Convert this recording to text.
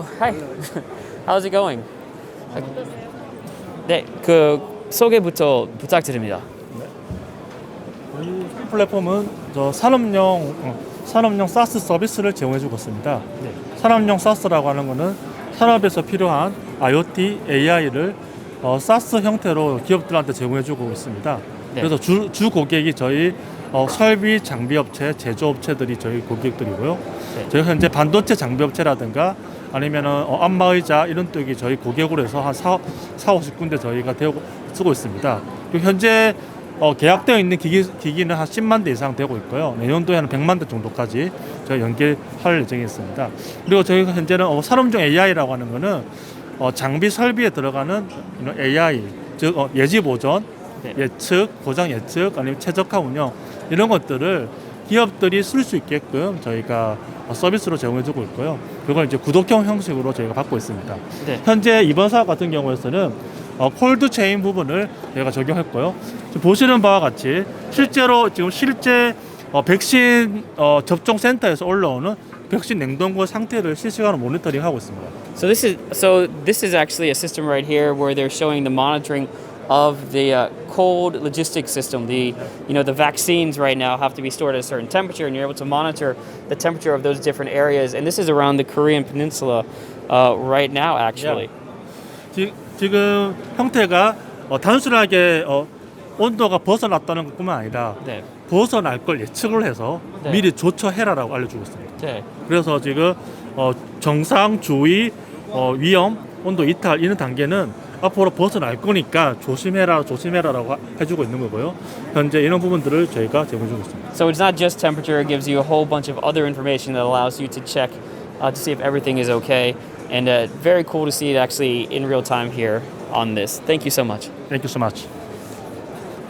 Hi. How's it going? 네, 그 소개부터 부탁드립니다. 저희 플랫폼은 저 산업용 어, 산업용 사스 서비스를 제공해주고 있습니다. 네. 산업용 사스라고 하는 것은 산업에서 필요한 IoT, AI를 어, 사스 형태로 기업들한테 제공해주고 있습니다. 네. 그래서 주, 주 고객이 저희 어, 설비 장비 업체, 제조 업체들이 저희 고객들이고요. 네. 저희 현재 반도체 장비 업체라든가 아니면은 어, 안마의자 이런 쪽이 저희 고객으로 해서 한 4, 4 50군데 저희가 되고, 쓰고 있습니다. 그리고 현재 어, 계약되어 있는 기기, 기기는 한 10만 대 이상 되고 있고요. 내년도에는 100만 대 정도까지 저희 연계할 예정이 있습니다. 그리고 저희가 현재는 어, 산업용 AI라고 하는 거는 어, 장비 설비에 들어가는 이런 AI, 즉 어, 예지 보전, 네. 예측, 고장 예측, 아니면 최적화 운영 이런 것들을 기업들이 쓸 수 있게끔 저희가 어, 서비스로 제공해주고 있고요. 그걸 이제 구독형 형식으로 저희가 받고 있습니다. 네. 현재 이번 사업 같은 경우에서는 어, 콜드 체인 부분을 저희가 적용했고요. 지금 보시는 바와 같이 실제로 지금 실제 어, 백신 어, 접종 센터에서 올라오는 백신 냉동고 상태를 실시간으로 모니터링하고 있습니다. So this is so this is actually a system right here where they're showing the monitoring of the uh, cold logistics system. The you know the vaccines right now have to be stored at a certain temperature, and you're able to monitor the temperature of those different areas. And this is around the Korean Peninsula uh, right now, actually. 지, 지금 형태가 어, 단순하게 어, 온도가 벗어났다는 것뿐만 아니라 네. 벗어날 걸 예측을 해서 네. 미리 조처해라라고 알려주고 있습니다. 네. 그래서 지금 어, 정상, 주의, 어, 위험, 온도 이탈 이런 단계는 앞으로 벗어날 거니까 조심해라, 조심해라라고 하- 해주고 있는 거고요. 현재 이런 부분들을 저희가 제공해주고 있습니다. So it's not just temperature; it gives you a whole bunch of other information that allows you to check uh, to see if everything is okay. And uh, very cool to see it actually in real time here on this. Thank you so much. Thank you so much.